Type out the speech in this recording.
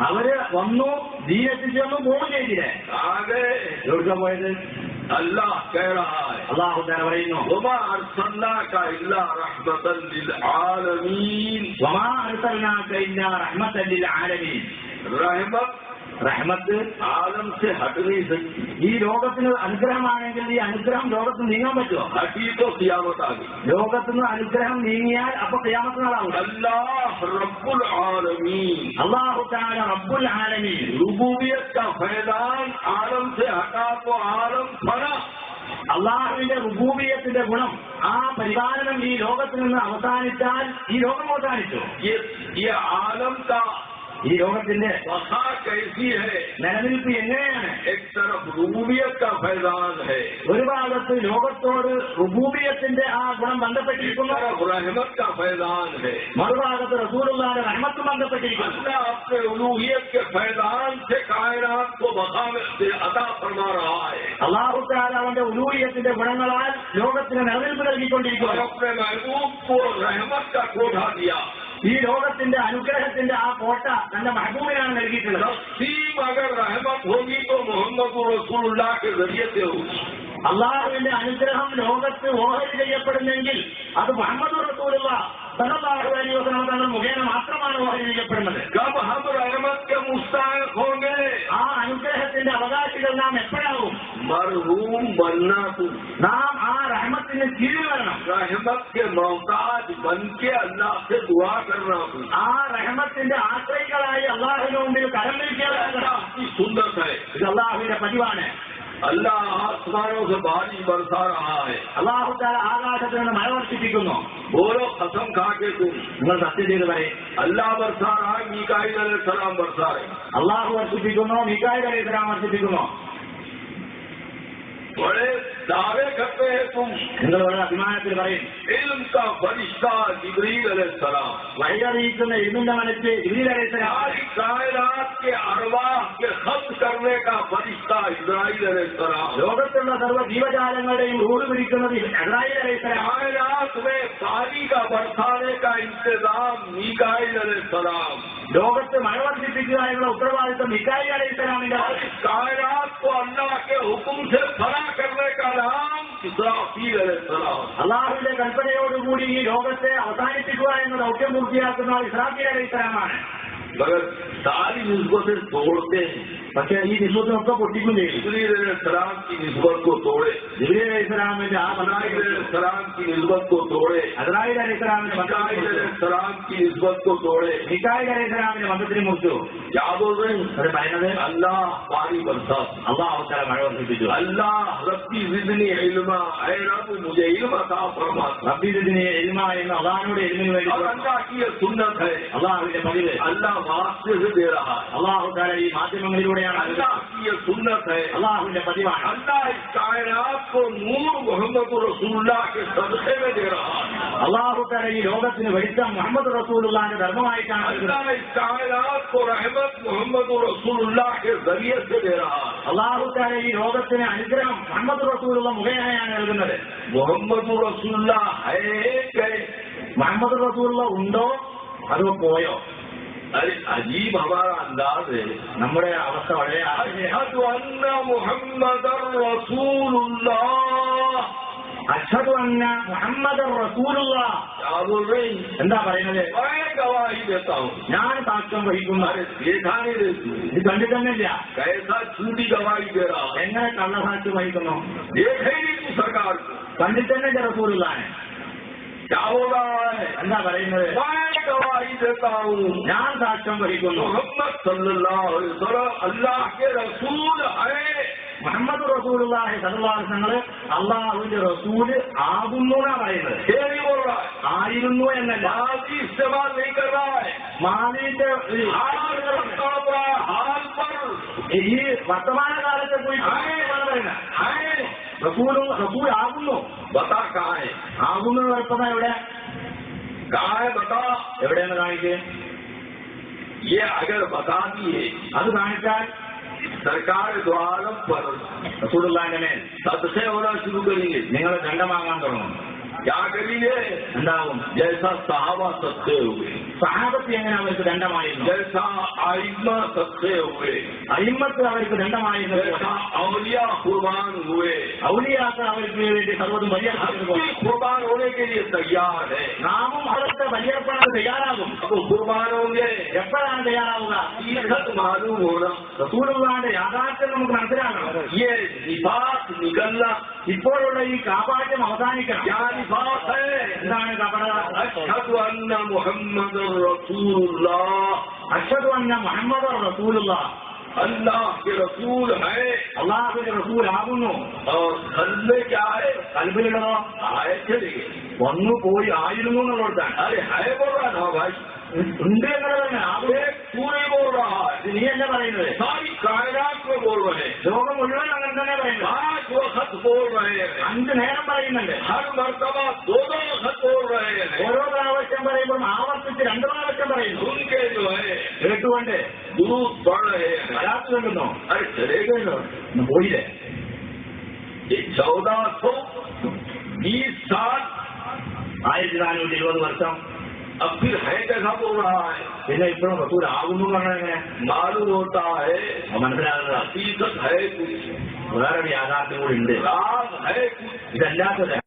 അവർ വന്നു ജീ എത്തിച്ചു വന്നു മൂന്ന് ചേച്ചിയെ ആകെ എവിടുക്ക പോയത്? അല്ലാഹ് കേളായി അള്ളാഹു പറയുന്നു अरसलनाक इल्ला रहमतन लिलआलमीन വമാ അർസൽനാക ഇല്ലാ റഹ്മത്തൻ ലിൽ ആലമീൻ रहमत റഹ്മത്ത് आलम से हट नहीं सकती ഈ ലോകത്തിന് അനുഗ്രഹമാണെങ്കിൽ ഈ അനുഗ്രഹം ലോകത്ത് നീങ്ങാൻ പറ്റുമോ हटी तो सियामत आ गई ലോകത്തുനിന്ന് അനുഗ്രഹം നീങ്ങിയാൽ അപ്പൊ ക്യാമത്ത് നാളാവും अल्लाह रब्बुल आलमीन അള്ളാഹു താല റബ്ബുൽ ആലമീൻ रुबूबियत का फैलान आलम से हटा तो आलम फना അള്ളാഹുവിന്റെ റുബൂബിയത്തിന്റെ ഗുണം ആ പരിപാലനം ഈ ലോകത്ത് നിന്ന് അവസാനിച്ചാൽ ഈ ലോകം അവസാനിച്ചു ये ये یہ عورت جنہیں وہاں کیسی ہے؟ محمل بھی انہیں ایک طرف ربوبیت کا فیضان ہے۔ ഒരു ഭാഗത്ത് ലോകത്തോട് റുബൂബിയത്തിന്റെ ആ ഗുണം ബന്ധപ്പെട്ടിരിക്കുന്നു رحمت کا فیضان ہے۔ മറുഭാഗത്ത് റസൂലുള്ളാഹിന്റെ ബന്ധപ്പെട്ടിരിക്കുന്നു اللہ اپنے الوحیت کے فیضان سے کائنات کو مقامت سے عطا فرما رہا ہے۔ അള്ളാഹു ഉലൂഹിയത്തിന്റെ ഗുണങ്ങളാൽ ലോകത്തിന് നിലനിൽപ്പ് നൽകിക്കൊണ്ടിരിക്കുന്നു اور اپنے محبوب کو رحمت کا کوٹھا دیا۔ ഈ ലോകത്തിന്റെ അനുഗ്രഹത്തിന്റെ ആ കോട്ട തന്റെ മഹബൂബിനാണ് നൽകിയിട്ടുള്ളത്. മുഹമ്മദ് അള്ളാഹുവിന്റെ അനുഗ്രഹം ലോകത്ത് ഓഹരി ചെയ്യപ്പെടുന്നെങ്കിൽ അത് മുഹമ്മദ് റസൂലുള്ള മുഖേന മാത്രമാണ് ഓഹരി ചെയ്യപ്പെടുന്നത്. ആ അനുഗ്രഹത്തിന്റെ അവകാശികൾ നാം എപ്പോഴാവും? നാം ആ റഹ്മത്തിന് കീഴിൽ रहमत के मोहताज बन के अल्लाह से दुआ करना तू ആ റഹ്മത്തിന്റെ ആശ്രയികളായി അള്ളാഹുവിന് മുമ്പിൽ കരം നീക്കിയവരാകണം अल्लाह की सुन्नत है ഇത് അള്ളാഹുവിന്റെ പതിവാണ് अल्लाह आसमानों से बारिश बरसा रहा है അള്ളാഹു താല ആകാശത്ത് നിന്ന് മഴ വർഷിപ്പിക്കുന്നു बोलो कसम खा के तुम നിങ്ങൾ സത്യം ചെയ്ത് പറയും अल्लाह बरसा रहा है मीकाईल सलाम बरसा रहे അള്ളാഹു വർഷിപ്പിക്കുന്നു മിക്കായി അലൈഹി സ്വലാം വർഷിപ്പിക്കുന്നു बड़े दावे करते हैं तुम നിങ്ങൾ വളരെ അഭിമാനത്തിൽ പറയും इल्म का फरिश्ता जिब्रील सलाम വഴിയറിയിക്കുന്ന ഇരുമിന്റെ മനസ്സ് ജിബ്രീൽ അലൈഹി സ്വലാം सारी कायनात के अरवाह के खत्म करने का फरिश्ता इब्राहिम सलाम ലോകത്തുള്ള സർവ്വ ജീവജാലങ്ങളുടെയും റൂട് പിടിക്കുന്നത് ഇസ്രായേൽ അലൈഹി സ്വലാം कायनात में पानी का बरसाने का इंतजाम मीकाईल सलाम ലോകത്ത് മഴ വർദ്ധിപ്പിക്കുക എന്നുള്ള ഉത്തരവാദിത്വം മിക്കായി അലൈഹി സ്വലാമിന്റെ और इस कायनात को अल्लाह के हुक्म से फना करने का नाम इसराफील सलाम അള്ളാഹുവിന്റെ കൽപ്പനയോടുകൂടി ഈ ലോകത്തെ അവസാനിപ്പിക്കുക എന്ന ദൗത്യം പൂർത്തിയാക്കുന്ന ഇസ്രാഫി അലൈഹി സ്വലാമാണ് مگر ساری نسبتیں توڑتے ہیں۔ اچھا یہ نسبت آپ کا پوٹی میں جبریل علیہ السلام کی نسبت کو توڑے۔ جبریل علیہ ہے جہاں حضرائل علیہ السلام کی نسبت کو توڑے۔ حضرائل علیہ السلام نے مسائل علیہ کی نسبت کو توڑے۔ نکائل علیہ السلام نے مدد نہیں مجھے کیا بول رہے ہیں ارے بھائی نے اللہ پاری بنتا اللہ تعالیٰ ہمارے وقت بھیجو اللہ رب کی زندگی علما اے رب مجھے علم عطا فرما۔ رب کی زدنی علما علما اللہ نے علم اللہ کی سنت ہے۔ اللہ اللہ ഭാഷ്യ അള്ളാഹു താര ഈ മാധ്യമങ്ങളിലൂടെയാണ് അല്ലാഹിയ സുന്നത്ത് അള്ളാഹുവിന്റെ പതിവാണ്. അള്ളാഹു താര ഈ ലോകത്തിന് വരുത്ത മുഹമ്മദ് റസൂലുള്ളാന്റെ ധർമ്മമായിട്ടാണ് അള്ളാഹു താര ഈ ലോകത്തിന് അനുഗ്രഹം മുഹമ്മദ് റസൂലുള്ള മുഖേനയാണ് നൽകുന്നത്. മുഹമ്മദ് റസൂല്ല മുഹമ്മദ് റസൂലുള്ള ഉണ്ടോ? അതോ പോയോ? अजीब हमारा अंदाज है നമ്മുടെ അവസ്ഥ വളരെ ആശ്ചര്യം. अशहदु अन्न मोहम्मद रसूलुल्लाह അഷ്ഹദു അന്ന മുഹമ്മദ് റസൂലുള്ള क्या बोल रही എന്താ പറയുന്നത് मैं गवाही देता हूँ ഞാൻ സാക്ഷ്യം വഹിക്കുന്നു अरे देखा नहीं देती ഇത് കണ്ടിട്ടന്നില്ല कैसा झूठी गवाही दे रहा है എങ്ങനെ കള്ളസാക്ഷ്യം വഹിക്കുന്നു देखा ही नहीं तू सरकार को കണ്ടിട്ടന്നെ റസൂലുള്ളാണ് क्या हो रहा है എന്താ പറയുന്നത്? ഞാൻ സാക്ഷ്യം വഹിക്കുന്നു. മുഹമ്മദ് റസൂലുള്ളാഹി സല്ലല്ലാഹു അള്ളാഹുവിന്റെ റസൂൽ ആകുന്നു എന്നാ പറയുന്നത്. ആയിരുന്നു എന്നല്ല. മാലിന്റെ ഈ വർത്തമാന കാലത്തെ പോയി है റസൂൽ റസൂൽ ആകുന്നു बता कहाँ है ആകുന്നു എന്ന് പറയുന്നത് എവിടെ कहाँ है बता എവിടെയെന്ന് കാണിക്കുക ये अगर बता दिए അത് കാണിച്ചാൽ सरकार दो आलम पर റസൂലുള്ളാന്റെ മേൽ सबसे होना शुरू करेंगे നിങ്ങൾ ദണ്ഡം വാങ്ങാൻ തുടങ്ങും کیا دلیل ہے نام جیسا صحابہ سستے ہوئے۔ صحابతి அவருக்கு தண்டம் مارے جیسا آئمہ سستے ہوئے۔ அஹிம்மத்து அவருக்கு தண்டம் مارے جیسا اولیاء قربان ہوئے۔ اولیاء کا அவருக்கு சர்வதும் பலியா قربان ہونے کے لیے تیار ہے۔ நாமும் அவருக்கு பலியா تیار ஆகும் कुर्बान होंगे എപ്പോഴാണ് തയ്യാറാവുക हकीकत मालूम होना റസൂലുള്ളാന്റെ യാഥാർത്ഥ്യം നമുക്ക് മനസ്സിലാക്കണം ये निफास निकलना ഇപ്പോഴുള്ള ഈ കാപാട്യം അവസാനിക്കണം क्या निफास है എന്താണ് കപട अशहदु अन्न मोहम्मद रसूलुल्लाह അഷദ് അന്ന മുഹമ്മദ് റസൂലുള്ള अल्लाह के रसूल है അള്ളാഹുവിന്റെ റസൂൽ ആകുന്നു और घर में क्या है കൽബിലുള്ളതോ അയച്ചത് വന്നു പോയി ആയിരുന്നു എന്നുള്ളതാണ്. അതെ ഹയബോറാണോ ഭായി. പോയില്ലേ? چودہ سو بیس سال آئے دلان میں دلوت ہوں اب پھر ہے جگہ ہو رہا ہے؟ اتنا بطور آگن کر رہے ہیں معلوم ہوتا ہے۔ حقیقت ہے کچھ۔ بھی آزاد ہے کچھ۔ اللہ سے